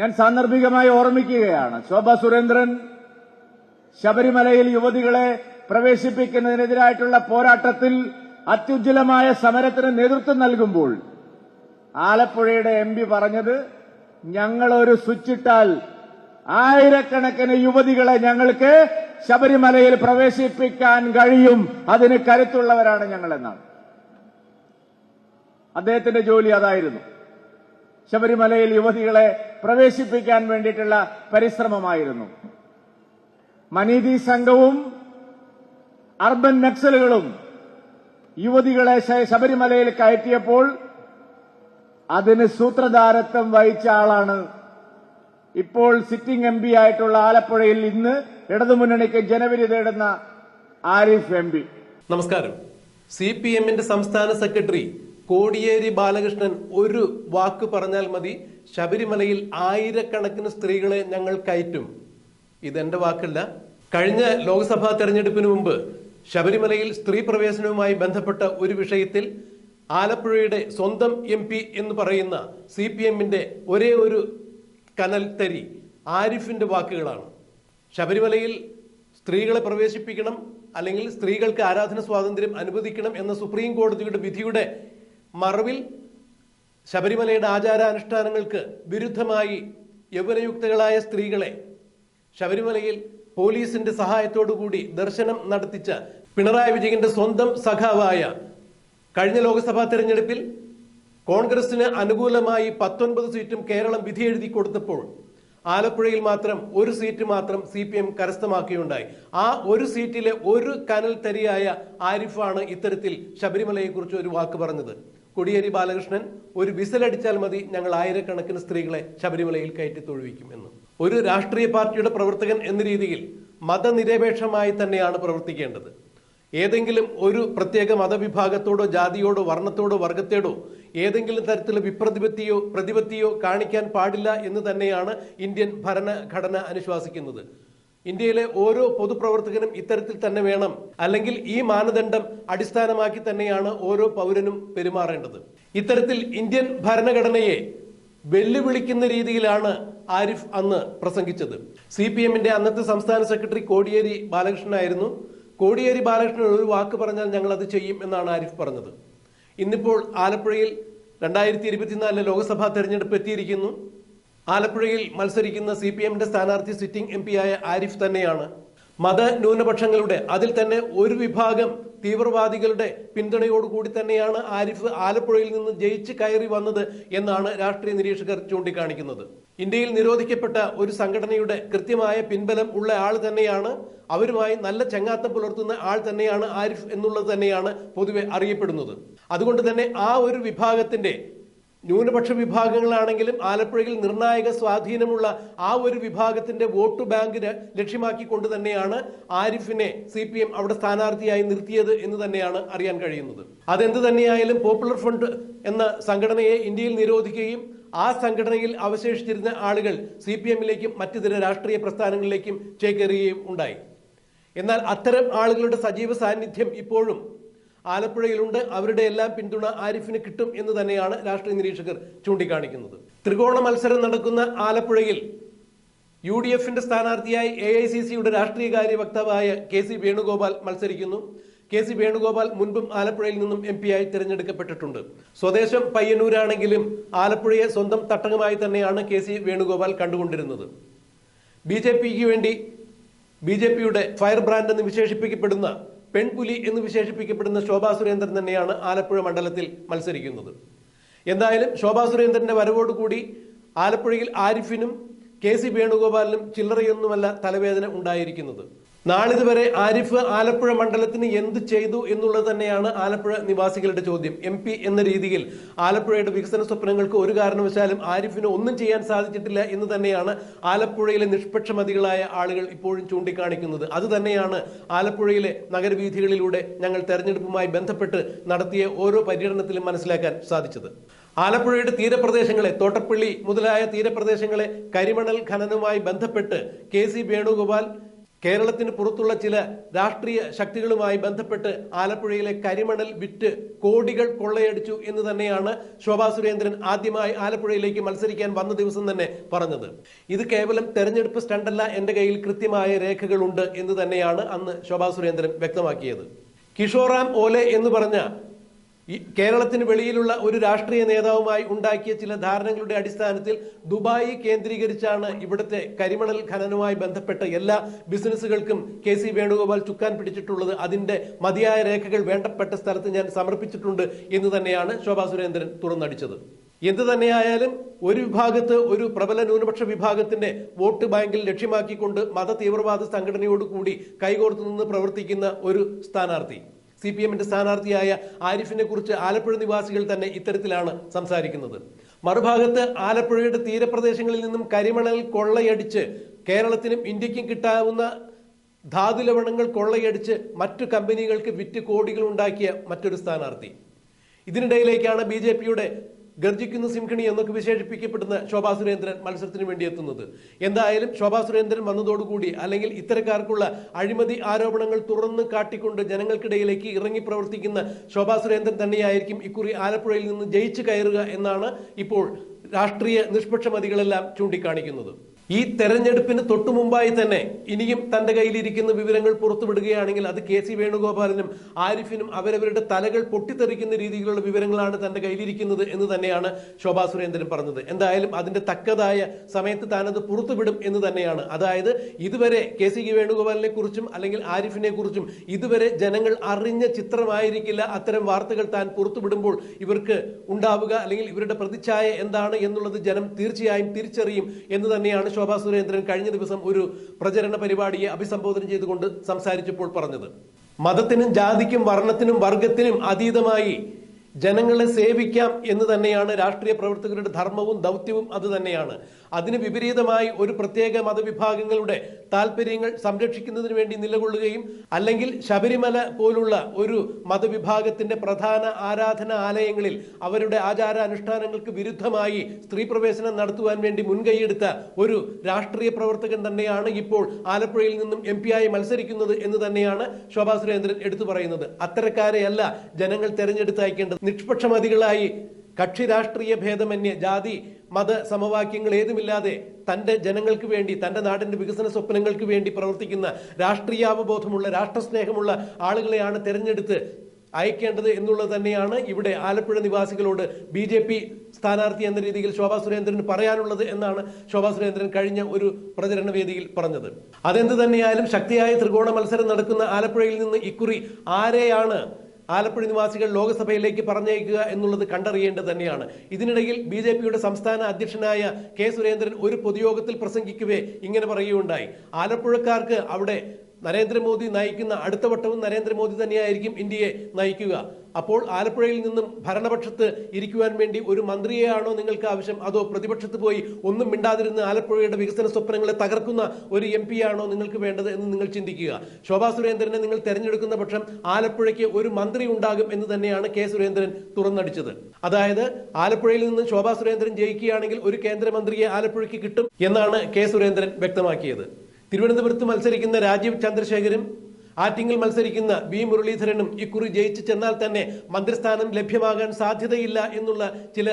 ഞാൻ സാന്ദർഭികമായി ഓർമ്മിക്കുകയാണ്. ശോഭ സുരേന്ദ്രൻ ശബരിമലയിൽ യുവതികളെ പ്രവേശിപ്പിക്കുന്നതിനെതിരായിട്ടുള്ള പോരാട്ടത്തിൽ അത്യുജ്വലമായ സമരത്തിന് നേതൃത്വം നൽകുമ്പോൾ ആലപ്പുഴയുടെ എം പി പറഞ്ഞത് ഞങ്ങളൊരു സ്വിച്ചിട്ടാൽ ആയിരക്കണക്കിന് യുവതികളെ ഞങ്ങൾക്ക് ശബരിമലയിൽ പ്രവേശിപ്പിക്കാൻ കഴിയും. അതിന് കരുത്തുള്ളവരാണ് ഞങ്ങളെന്നാണ്. അദ്ദേഹത്തിന്റെ ജോലി അതായിരുന്നു. ശബരിമലയിൽ യുവതികളെ പ്രവേശിപ്പിക്കാൻ വേണ്ടിയിട്ടുള്ള പരിശ്രമമായിരുന്നു. മനീതി സംഘവും അർബൻ നക്സലുകളും യുവതികളെ ശബരിമലയിൽ കയറ്റിയപ്പോൾ അതിന് സൂത്രധാരത്വം വഹിച്ച ആളാണ്. ഇപ്പോൾ സിറ്റിംഗ് എം ആയിട്ടുള്ള ആലപ്പുഴയിൽ ഇന്ന് ഇടതുമുന്നണിക്ക് ജനവിധി തേടുന്ന ആരിഫ് എം നമസ്കാരം. സി പി എമ്മിന്റെ സംസ്ഥാന സെക്രട്ടറി കോടിയേരി ബാലകൃഷ്ണൻ ഒരു വാക്ക് പറഞ്ഞാൽ മതി. ശബരിമലയിൽ ആയിരക്കണക്കിന് സ്ത്രീകളെ ഞങ്ങൾ കയറ്റും. ഇതെന്റെ വാക്കല്ല. കഴിഞ്ഞ ലോക്സഭാ തെരഞ്ഞെടുപ്പിന് മുമ്പ് ശബരിമലയിൽ സ്ത്രീ പ്രവേശനവുമായി ബന്ധപ്പെട്ട ഒരു വിഷയത്തിൽ ആലപ്പുഴയുടെ സ്വന്തം എം പി എന്ന് പറയുന്ന സി പി എമ്മിന്റെ ഒരേ ഒരു കനൽ തരി ആരിഫിന്റെ വാക്കുകളാണ്. ശബരിമലയിൽ സ്ത്രീകളെ പ്രവേശിപ്പിക്കണം അല്ലെങ്കിൽ സ്ത്രീകൾക്ക് ആരാധന സ്വാതന്ത്ര്യം അനുവദിക്കണം എന്ന സുപ്രീം കോടതിയുടെ വിധിയുടെ മറവിൽ ശബരിമലയുടെ ആചാരാനുഷ്ഠാനങ്ങൾക്ക് വിരുദ്ധമായി യൗവനയുക്തകളായ സ്ത്രീകളെ ശബരിമലയിൽ പോലീസിന്റെ സഹായത്തോടുകൂടി ദർശനം നടത്തിച്ച പിണറായി വിജയന്റെ സ്വന്തം സഖാവായ കഴിഞ്ഞ ലോക്സഭാ തെരഞ്ഞെടുപ്പിൽ കോൺഗ്രസിന് അനുകൂലമായി പത്തൊൻപത് സീറ്റും കേരളം വിധി എഴുതി കൊടുത്തപ്പോൾ ആലപ്പുഴയിൽ മാത്രം ഒരു സീറ്റ് മാത്രം സി പി എം കരസ്ഥമാക്കുകയുണ്ടായി ആ ഒരു സീറ്റിലെ ഒരു കനൽ തരിയായ ആരിഫാണ് ഇത്തരത്തിൽ ശബരിമലയെക്കുറിച്ച് ഒരു വാക്ക് പറഞ്ഞത്. കൊടിയേരി ബാലകൃഷ്ണൻ ഒരു വിസലടിച്ചാൽ മതി ഞങ്ങൾ ആയിരക്കണക്കിന് സ്ത്രീകളെ ശബരിമലയിൽ കയറ്റി തൊഴുവിക്കും എന്ന്. ഒരു രാഷ്ട്രീയ പാർട്ടിയുടെ പ്രവർത്തകൻ എന്ന രീതിയിൽ മതനിരപേക്ഷമായി തന്നെയാണ് പ്രവർത്തിക്കേണ്ടത്. ഏതെങ്കിലും ഒരു പ്രത്യേക മതവിഭാഗത്തോടോ ജാതിയോടോ വർണത്തോടോ വർഗത്തോടോ ഏതെങ്കിലും തരത്തിലുള്ള വിപ്രതിപത്തിയോ പ്രതിപത്തിയോ കാണിക്കാൻ പാടില്ല എന്ന് തന്നെയാണ് ഇന്ത്യൻ ഭരണഘടന അനുശാസിക്കുന്നത്. ഇന്ത്യയിലെ ഓരോ പൊതുപ്രവർത്തകനും ഇത്തരത്തിൽ തന്നെ വേണം. അല്ലെങ്കിൽ ഈ മാനദണ്ഡം അടിസ്ഥാനമാക്കി തന്നെയാണ് ഓരോ പൗരനും പെരുമാറേണ്ടത്. ഇത്തരത്തിൽ ഇന്ത്യൻ ഭരണഘടനയെ വെല്ലുവിളിക്കുന്ന രീതിയിലാണ് ആരിഫ് അന്ന് പ്രസംഗിച്ചത്. സി പി എമ്മിന്റെ അന്നത്തെ സംസ്ഥാന സെക്രട്ടറി കോടിയേരി ബാലകൃഷ്ണനായിരുന്നു കോടിയേരി ബാലകൃഷ്ണൻ ഒരു വാക്ക് പറഞ്ഞാൽ ഞങ്ങൾ അത് ചെയ്യും എന്നാണ് ആരിഫ് പറഞ്ഞത്. ഇന്നിപ്പോൾ ആലപ്പുഴയിൽ രണ്ടായിരത്തി ഇരുപത്തിനാലിലെ ലോക്സഭാ തെരഞ്ഞെടുപ്പ് എത്തിയിരിക്കുന്നു. ആലപ്പുഴയിൽ മത്സരിക്കുന്ന സി പി എമ്മിന്റെ സ്ഥാനാർത്ഥി സിറ്റിംഗ് എം ആയ ആരിഫ് തന്നെയാണ്. മത ന്യൂനപക്ഷങ്ങളുടെ അതിൽ തന്നെ ഒരു വിഭാഗം തീവ്രവാദികളുടെ പിന്തുണയോടുകൂടി തന്നെയാണ് ആരിഫ് ആലപ്പുഴയിൽ നിന്ന് ജയിച്ച് കയറി വന്നത് എന്നാണ് രാഷ്ട്രീയ നിരീക്ഷകർ ചൂണ്ടിക്കാണിക്കുന്നത്. ഇന്ത്യയിൽ നിരോധിക്കപ്പെട്ട ഒരു സംഘടനയുടെ കൃത്യമായ പിൻബലം ഉള്ള ആൾ തന്നെയാണ് അവരുമായി നല്ല ചങ്ങാത്തം പുലർത്തുന്ന ആൾ തന്നെയാണ് ആരിഫ് എന്നുള്ളത് തന്നെയാണ് പൊതുവെ അറിയപ്പെടുന്നത്. അതുകൊണ്ട് തന്നെ ആ ഒരു വിഭാഗത്തിന്റെ ന്യൂനപക്ഷ വിഭാഗങ്ങളാണെങ്കിലും ആലപ്പുഴയിൽ നിർണായക സ്വാധീനമുള്ള ആ ഒരു വിഭാഗത്തിന്റെ വോട്ട് ബാങ്കിന് ലക്ഷ്യമാക്കിക്കൊണ്ട് തന്നെയാണ് ആരിഫിനെ സി പി എം അവിടെ സ്ഥാനാർത്ഥിയായി നിർത്തിയത് എന്ന് തന്നെയാണ് അറിയാൻ കഴിയുന്നത്. അതെന്ത് തന്നെയായാലും പോപ്പുലർ ഫ്രണ്ട് എന്ന സംഘടനയെ ഇന്ത്യയിൽ നിരോധിക്കുകയും ആ സംഘടനയിൽ അവശേഷിച്ചിരുന്ന ആളുകൾ സി പി എമ്മിലേക്കും മറ്റിതര രാഷ്ട്രീയ പ്രസ്ഥാനങ്ങളിലേക്കും ചേക്കേറുകയും ഉണ്ടായി. എന്നാൽ അത്തരം ആളുകളുടെ സജീവ സാന്നിധ്യം ഇപ്പോഴും ആലപ്പുഴയിലുണ്ട്. അവരുടെ എല്ലാം പിന്തുണ ആരിഫിന് കിട്ടും എന്ന് തന്നെയാണ് രാഷ്ട്രീയ നിരീക്ഷകർ ചൂണ്ടിക്കാണിക്കുന്നത്. ത്രികോണ മത്സരം നടക്കുന്ന ആലപ്പുഴയിൽ യു ഡി എഫിന്റെ സ്ഥാനാർത്ഥിയായി എ ഐ സി സിയുടെ രാഷ്ട്രീയകാര്യ വക്താവായ കെ സി വേണുഗോപാൽ മത്സരിക്കുന്നു. കെ സി വേണുഗോപാൽ മുൻപും ആലപ്പുഴയിൽ നിന്നും എം ആയി തിരഞ്ഞെടുക്കപ്പെട്ടിട്ടുണ്ട്. സ്വദേശം പയ്യന്നൂരാണെങ്കിലും ആലപ്പുഴയെ സ്വന്തം തട്ടകമായി തന്നെയാണ് കെ സി വേണുഗോപാൽ കണ്ടുകൊണ്ടിരുന്നത്. ബി ജെ പിക്ക് വേണ്ടി ബി ജെ പിയുടെ ഫയർ ബ്രാൻഡ് എന്ന് വിശേഷിപ്പിക്കപ്പെടുന്ന പെൺപുലി എന്ന് വിശേഷിപ്പിക്കപ്പെടുന്ന ശോഭാ സുരേന്ദ്രൻ തന്നെയാണ് ആലപ്പുഴ മണ്ഡലത്തിൽ മത്സരിക്കുന്നത്. എന്തായാലും ശോഭാ സുരേന്ദ്രന്റെ വരവോടുകൂടി ആലപ്പുഴയിൽ ആരിഫിനും കെ സി വേണുഗോപാലിനും ചില്ലറയൊന്നുമല്ല തലവേദന ഉണ്ടായിരിക്കുന്നത്. നാളിതുവരെ ആരിഫ് ആലപ്പുഴ മണ്ഡലത്തിന് എന്ത് ചെയ്തു എന്നുള്ളത് തന്നെയാണ് ആലപ്പുഴ നിവാസികളുടെ ചോദ്യം. എം പി എന്ന രീതിയിൽ ആലപ്പുഴയുടെ വികസന സ്വപ്നങ്ങൾക്ക് ഒരു കാരണവശാലും ആരിഫിന് ഒന്നും ചെയ്യാൻ സാധിച്ചിട്ടില്ല എന്ന് തന്നെയാണ് ആലപ്പുഴയിലെ നിഷ്പക്ഷമതികളായ ആളുകൾ ഇപ്പോഴും ചൂണ്ടിക്കാണിക്കുന്നത്. അത് തന്നെയാണ് ആലപ്പുഴയിലെ നഗരവീഥികളിലൂടെ ഞങ്ങൾ തെരഞ്ഞെടുപ്പുമായി ബന്ധപ്പെട്ട് നടത്തിയ ഓരോ പര്യടനത്തിലും മനസ്സിലാക്കാൻ സാധിച്ചത്. ആലപ്പുഴയുടെ തീരപ്രദേശങ്ങളെ തോട്ടപ്പള്ളി മുതലായ തീരപ്രദേശങ്ങളെ കരിമണൽ ഖനനവുമായി ബന്ധപ്പെട്ട് കെ സി വേണുഗോപാൽ കേരളത്തിന് പുറത്തുള്ള ചില രാഷ്ട്രീയ ശക്തികളുമായി ബന്ധപ്പെട്ട് ആലപ്പുഴയിലെ കരിമണൽ വിറ്റ് കോടികൾ കൊള്ളയടിച്ചു എന്ന് തന്നെയാണ് ശോഭാ സുരേന്ദ്രൻ ആദ്യമായി ആലപ്പുഴയിലേക്ക് മത്സരിക്കാൻ വന്ന ദിവസം തന്നെ പറഞ്ഞത്. ഇത് കേവലം തെരഞ്ഞെടുപ്പ് സ്റ്റണ്ടല്ല എന്റെ കയ്യിൽ കൃത്യമായ രേഖകളുണ്ട് എന്ന് തന്നെയാണ് അന്ന് ശോഭാ സുരേന്ദ്രൻ വ്യക്തമാക്കിയത്. കിഷോറാം ഓലെ എന്ന് പറഞ്ഞ ഈ കേരളത്തിന് വെളിയിലുള്ള ഒരു രാഷ്ട്രീയ നേതാവുമായി ഉണ്ടാക്കിയ ചില ധാരണകളുടെ അടിസ്ഥാനത്തിൽ ദുബായി കേന്ദ്രീകരിച്ചാണ് ഇവിടുത്തെ കരിമണൽ ഖനനവുമായി ബന്ധപ്പെട്ട എല്ലാ ബിസിനസ്സുകൾക്കും കെ സി വേണുഗോപാൽ ചുക്കാൻ പിടിച്ചിട്ടുള്ളത്. അതിന്റെ മതിയായ രേഖകൾ വേണ്ടപ്പെട്ട സ്ഥലത്ത് ഞാൻ സമർപ്പിച്ചിട്ടുണ്ട് എന്ന് തന്നെയാണ് ശോഭാ സുരേന്ദ്രൻ തുറന്നടിച്ചത്. എന്ത് തന്നെയായാലും ഒരു വിഭാഗത്ത് ഒരു പ്രബല ന്യൂനപക്ഷ വിഭാഗത്തിന്റെ വോട്ട് ബാങ്കിൽ ലക്ഷ്യമാക്കിക്കൊണ്ട് മത തീവ്രവാദ സംഘടനയോടുകൂടി കൂടി കൈകോർത്ത് നിന്ന് പ്രവർത്തിക്കുന്ന ഒരു സ്ഥാനാർത്ഥി. സി പി എമ്മിന്റെ സ്ഥാനാർത്ഥിയായ ആരിഫിനെ കുറിച്ച് ആലപ്പുഴ നിവാസികൾ തന്നെ ഇത്തരത്തിലാണ് സംസാരിക്കുന്നത്. മറുഭാഗത്ത് ആലപ്പുഴയുടെ തീരപ്രദേശങ്ങളിൽ നിന്നും കരിമണൽ കൊള്ളയടിച്ച് കേരളത്തിനും ഇന്ത്യക്കും കിട്ടാവുന്ന ധാതു ലവണങ്ങൾ കൊള്ളയടിച്ച് മറ്റു കമ്പനികൾക്ക് വിറ്റ് കോടികൾ ഉണ്ടാക്കിയ മറ്റൊരു സ്ഥാനാർത്ഥി. ഇതിനിടയിലേക്കാണ് ബി ജെ പിയുടെ ഗർജിക്കുന്ന സിംഹണി എന്നൊക്കെ വിശേഷിപ്പിക്കപ്പെടുന്ന ശോഭാ സുരേന്ദ്രൻ മത്സരത്തിന് വേണ്ടി എത്തുന്നത്. എന്തായാലും ശോഭാ സുരേന്ദ്രൻ വന്നതോടുകൂടി അല്ലെങ്കിൽ ഇത്തരക്കാർക്കുള്ള അഴിമതി ആരോപണങ്ങൾ തുറന്ന് കാട്ടിക്കൊണ്ട് ജനങ്ങൾക്കിടയിലേക്ക് ഇറങ്ങി പ്രവർത്തിക്കുന്ന ശോഭാ സുരേന്ദ്രൻ തന്നെയായിരിക്കും ഇക്കുറി ആലപ്പുഴയിൽ നിന്ന് ജയിച്ചു കയറുക എന്നാണ് ഇപ്പോൾ രാഷ്ട്രീയ നിഷ്പക്ഷമതികളെല്ലാം ചൂണ്ടിക്കാണിക്കുന്നത്. ഈ തെരഞ്ഞെടുപ്പിന് തൊട്ടു മുമ്പായി തന്നെ ഇനിയും തന്റെ കയ്യിലിരിക്കുന്ന വിവരങ്ങൾ പുറത്തുവിടുകയാണെങ്കിൽ അത് കെ സി വേണുഗോപാലിനും ആരിഫിനും അവരവരുടെ തലകൾ പൊട്ടിത്തെറിക്കുന്ന രീതിയിലുള്ള വിവരങ്ങളാണ് തന്റെ കയ്യിലിരിക്കുന്നത് എന്ന് തന്നെയാണ് ശോഭാ സുരേന്ദ്രൻ പറഞ്ഞത്. എന്തായാലും അതിന്റെ തക്കതായ സമയത്ത് താനത് പുറത്തുവിടും എന്ന് തന്നെയാണ്. അതായത് ഇതുവരെ കെ സി വേണുഗോപാലിനെ കുറിച്ചും അല്ലെങ്കിൽ ആരിഫിനെ കുറിച്ചും ഇതുവരെ ജനങ്ങൾ അറിഞ്ഞ ചിത്രമായിരിക്കില്ല അത്തരം വാർത്തകൾ താൻ പുറത്തുവിടുമ്പോൾ ഇവർക്ക് ഉണ്ടാവുക അല്ലെങ്കിൽ ഇവരുടെ പ്രതിച്ഛായ എന്താണ് എന്നുള്ളത് ജനം തീർച്ചയായും തിരിച്ചറിയും എന്ന് തന്നെയാണ് ശോഭാ സുരേന്ദ്രൻ കഴിഞ്ഞ ദിവസം ഒരു പ്രചരണ പരിപാടിയെ അഭിസംബോധന ചെയ്തുകൊണ്ട് സംസാരിച്ചപ്പോൾ പറഞ്ഞത് മതത്തിനും ജാതിക്കും വർണത്തിനും വർഗത്തിനും അതീതമായി ജനങ്ങളെ സേവിക്കാം എന്ന് തന്നെയാണ് രാഷ്ട്രീയ പ്രവർത്തകരുടെ ധർമ്മവും ദൗത്യവും അത് തന്നെയാണ്. അതിന് വിപരീതമായി ഒരു പ്രത്യേക മതവിഭാഗങ്ങളുടെ താല്പര്യങ്ങൾ സംരക്ഷിക്കുന്നതിന് വേണ്ടി നിലകൊള്ളുകയും അല്ലെങ്കിൽ ശബരിമല പോലുള്ള ഒരു മതവിഭാഗത്തിന്റെ പ്രധാന ആരാധന ആലയങ്ങളിൽ അവരുടെ ആചാര അനുഷ്ഠാനങ്ങൾക്ക് വിരുദ്ധമായി സ്ത്രീ പ്രവേശനം നടത്തുവാൻ വേണ്ടി മുൻകൈയെടുത്ത ഒരു രാഷ്ട്രീയ പ്രവർത്തകൻ തന്നെയാണ് ഇപ്പോൾ ആലപ്പുഴയിൽ നിന്നും എം ആയി മത്സരിക്കുന്നത് എന്ന് തന്നെയാണ് ശോഭാ സുരേന്ദ്രൻ എടുത്തു പറയുന്നത്. അത്തരക്കാരെയല്ല ജനങ്ങൾ തെരഞ്ഞെടുത്ത് അയക്കേണ്ടത് നിഷ്പക്ഷമതികളായി കക്ഷി രാഷ്ട്രീയ ഭേദമന്യേ ജാതി മത സമവാക്യങ്ങൾ ഏതുമില്ലാതെ തന്റെ ജനങ്ങൾക്ക് വേണ്ടി തന്റെ നാടിന്റെ വികസന സ്വപ്നങ്ങൾക്ക് വേണ്ടി പ്രവർത്തിക്കുന്ന രാഷ്ട്രീയാവബോധമുള്ള രാഷ്ട്രസ്നേഹമുള്ള ആളുകളെയാണ് തിരഞ്ഞെടുത്ത് അയക്കേണ്ടത് എന്നുള്ളത് തന്നെയാണ് ഇവിടെ ആലപ്പുഴ നിവാസികളോട് ബി ജെ പി സ്ഥാനാർത്ഥി എന്ന രീതിയിൽ ശോഭാ സുരേന്ദ്രൻ പറയാനുള്ളത് എന്നാണ് ശോഭാ സുരേന്ദ്രൻ കഴിഞ്ഞ ഒരു പ്രചരണ വേദിയിൽ പറഞ്ഞത്. അതെന്ത് തന്നെയായാലും ശക്തിയായ ത്രികോണ മത്സരം നടക്കുന്ന ആലപ്പുഴയിൽ നിന്ന് ഇക്കുറി ആരെയാണ് ആലപ്പുഴ നിവാസികൾ ലോക്സഭയിലേക്ക് പറഞ്ഞയക്കുക എന്നുള്ളത് കണ്ടറിയേണ്ടത് തന്നെയാണ്. ഇതിനിടയിൽ ബി ജെ പിയുടെ സംസ്ഥാന അധ്യക്ഷനായ കെ സുരേന്ദ്രൻ ഒരു പൊതുയോഗത്തിൽ പ്രസംഗിക്കവേ ഇങ്ങനെ പറയുകയുണ്ടായി. ആലപ്പുഴക്കാർക്ക് അവിടെ നരേന്ദ്രമോദി നയിക്കുന്ന അടുത്ത വട്ടവും നരേന്ദ്രമോദി തന്നെയായിരിക്കും ഇന്ത്യയെ നയിക്കുക. അപ്പോൾ ആലപ്പുഴയിൽ നിന്നും ഭരണപക്ഷത്ത് ഇരിക്കുവാൻ വേണ്ടി ഒരു മന്ത്രിയെയാണോ നിങ്ങൾക്ക് ആവശ്യം? അതോ പ്രതിപക്ഷത്ത് പോയി ഒന്നും മിണ്ടാതിരുന്ന് ആലപ്പുഴയുടെ വികസന സ്വപ്നങ്ങളെ തകർക്കുന്ന ഒരു എം ആണോ നിങ്ങൾക്ക് വേണ്ടത് എന്ന് നിങ്ങൾ ചിന്തിക്കുക. ശോഭാ സുരേന്ദ്രനെ നിങ്ങൾ തെരഞ്ഞെടുക്കുന്ന പക്ഷം ആലപ്പുഴയ്ക്ക് ഒരു മന്ത്രി ഉണ്ടാകും എന്ന് തന്നെയാണ് കെ സുരേന്ദ്രൻ തുറന്നടിച്ചത്. അതായത് ആലപ്പുഴയിൽ നിന്ന് ശോഭാ സുരേന്ദ്രൻ ജയിക്കുകയാണെങ്കിൽ ഒരു കേന്ദ്രമന്ത്രിയെ ആലപ്പുഴയ്ക്ക് കിട്ടും എന്നാണ് കെ സുരേന്ദ്രൻ വ്യക്തമാക്കിയത്. തിരുവനന്തപുരത്ത് മത്സരിക്കുന്ന രാജീവ് ചന്ദ്രശേഖരും ആറ്റിങ്ങിൽ മത്സരിക്കുന്ന വി മുരളീധരനും ഇക്കുറി ജയിച്ചു ചെന്നാൽ തന്നെ മന്ത്രിസ്ഥാനം ലഭ്യമാകാൻ സാധ്യതയില്ല എന്നുള്ള ചില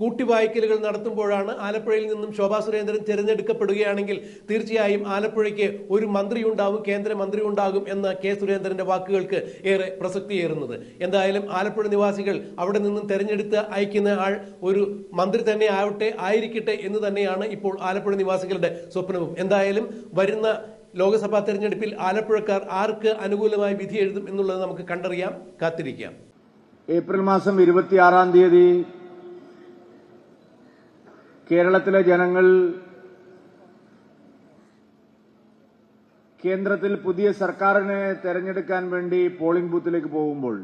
കൂട്ടിവായ്ക്കലുകൾ നടത്തുമ്പോഴാണ് ആലപ്പുഴയിൽ നിന്നും ശോഭാ സുരേന്ദ്രൻ തിരഞ്ഞെടുക്കപ്പെടുകയാണെങ്കിൽ തീർച്ചയായും ആലപ്പുഴയ്ക്ക് ഒരു മന്ത്രി ഉണ്ടാവും കേന്ദ്രമന്ത്രി ഉണ്ടാകും എന്ന കെ സുരേന്ദ്രന്റെ വാക്കുകൾക്ക് ഏറെ പ്രസക്തിയേറുന്നത്. എന്തായാലും ആലപ്പുഴ നിവാസികൾ അവിടെ നിന്നും തെരഞ്ഞെടുത്ത് അയക്കുന്ന ആൾ ഒരു മന്ത്രി തന്നെ ആവട്ടെ ആയിരിക്കട്ടെ എന്ന് തന്നെയാണ് ഇപ്പോൾ ആലപ്പുഴ നിവാസികളുടെ സ്വപ്നവും. എന്തായാലും വരുന്ന ലോക്സഭാ തെരഞ്ഞെടുപ്പിൽ ആലപ്പുഴക്കാർ ആർക്ക് അനുകൂലമായി വിധി എഴുതും എന്നുള്ളത് നമുക്ക് കണ്ടറിയാം കാത്തിരിക്കാം. ഏപ്രിൽ മാസം ഇരുപത്തിയാറാം തീയതി കേരളത്തിലെ ജനങ്ങൾ കേന്ദ്രത്തിൽ പുതിയ സർക്കാരിനെ തെരഞ്ഞെടുക്കാൻ വേണ്ടി പോളിംഗ് ബൂത്തിലേക്ക് പോകുമ്പോൾ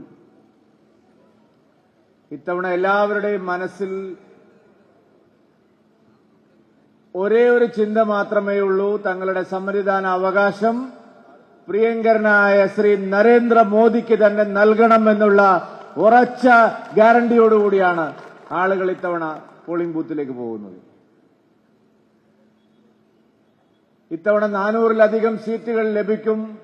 ഇത്തവണ എല്ലാവരുടെയും മനസ്സിൽ ഒരേ ഒരു ചിന്ത മാത്രമേ ഉള്ളൂ. തങ്ങളുടെ സമ്മതിദാന അവകാശം പ്രിയങ്കരനായ ശ്രീ നരേന്ദ്രമോദിക്ക് തന്നെ നൽകണമെന്നുള്ള ഉറച്ച ഗ്യാരണ്ടിയോടുകൂടിയാണ് ആളുകൾ ഇത്തവണ പോളിംഗ് ബൂത്തിലേക്ക് പോകുന്നത്. ഇത്തവണ നാനൂറിലധികം സീറ്റുകൾ ലഭിക്കും.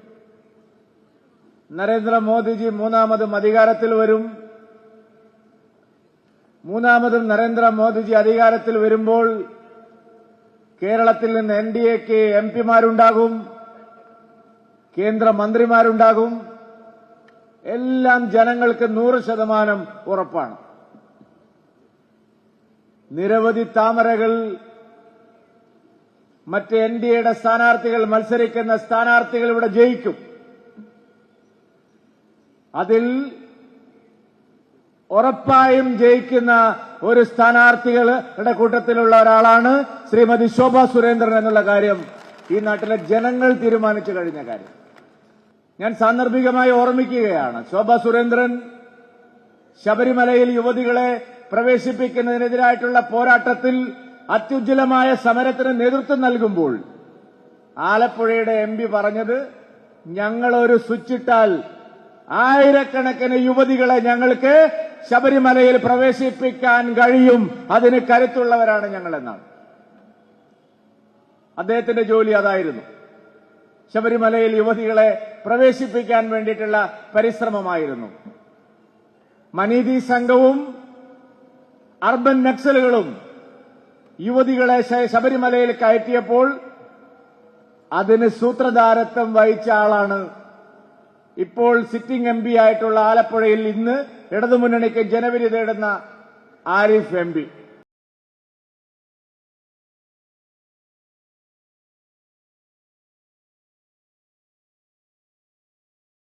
നരേന്ദ്രമോദിജി മൂന്നാമതും അധികാരത്തിൽ വരും. മൂന്നാമതും നരേന്ദ്രമോദിജി അധികാരത്തിൽ വരുമ്പോൾ കേരളത്തിൽ നിന്ന് എൻ ഡി എക്ക് എം പിമാരുണ്ടാകും. കേന്ദ്രമന്ത്രിമാരുണ്ടാകും. എല്ലാം ജനങ്ങൾക്ക് നൂറ് ശതമാനം ഉറപ്പാണ്. നിരവധി താമരകൾ മറ്റ് എൻ ഡി എയുടെ സ്ഥാനാർത്ഥികൾ മത്സരിക്കുന്ന സ്ഥാനാർത്ഥികൾ ഇവിടെ ജയിക്കും. അതിൽ ഉറപ്പായും ജയിക്കുന്ന ഒരു സ്ഥാനാർത്ഥികളുടെ കൂട്ടത്തിലുള്ള ഒരാളാണ് ശ്രീമതി ശോഭ സുരേന്ദ്രൻ എന്നുള്ള കാര്യം ഈ നാട്ടിലെ ജനങ്ങൾ തീരുമാനിച്ചു കഴിഞ്ഞ കാര്യം. ഞാൻ സാന്ദർഭികമായി ഓർമ്മിക്കുകയാണ്. ശോഭ സുരേന്ദ്രൻ ശബരിമലയിൽ യുവതികളെ പ്രവേശിപ്പിക്കുന്നതിനെതിരായിട്ടുള്ള പോരാട്ടത്തിൽ അത്യുജ്വലമായ സമരത്തിന് നേതൃത്വം നൽകുമ്പോൾ ആലപ്പുഴയുടെ എം പി പറഞ്ഞത് ഞങ്ങളൊരു സ്വിച്ചിട്ടാൽ ആയിരക്കണക്കിന് യുവതികളെ ഞങ്ങൾക്ക് ശബരിമലയിൽ പ്രവേശിപ്പിക്കാൻ കഴിയും. അതിന് കരുത്തുള്ളവരാണ് ഞങ്ങളെന്നാണ്. അദ്ദേഹത്തിന്റെ ജോലി അതായിരുന്നു. ശബരിമലയിൽ യുവതികളെ പ്രവേശിപ്പിക്കാൻ വേണ്ടിയിട്ടുള്ള പരിശ്രമമായിരുന്നു. മനീതി സംഘവും അർബൻ നക്സലുകളും യുവതികളെ ശബരിമലയിൽ കയറ്റിയപ്പോൾ അതിന് സൂത്രധാരത്വം വഹിച്ച ആളാണ്. ഇപ്പോൾ സിറ്റിംഗ് എം പി ആയിട്ടുള്ള ആലപ്പുഴയിൽ ഇന്ന് ഇടതുമുന്നണിക്ക് ജനവിധി തേടുന്ന ആരിഫ് എം പി.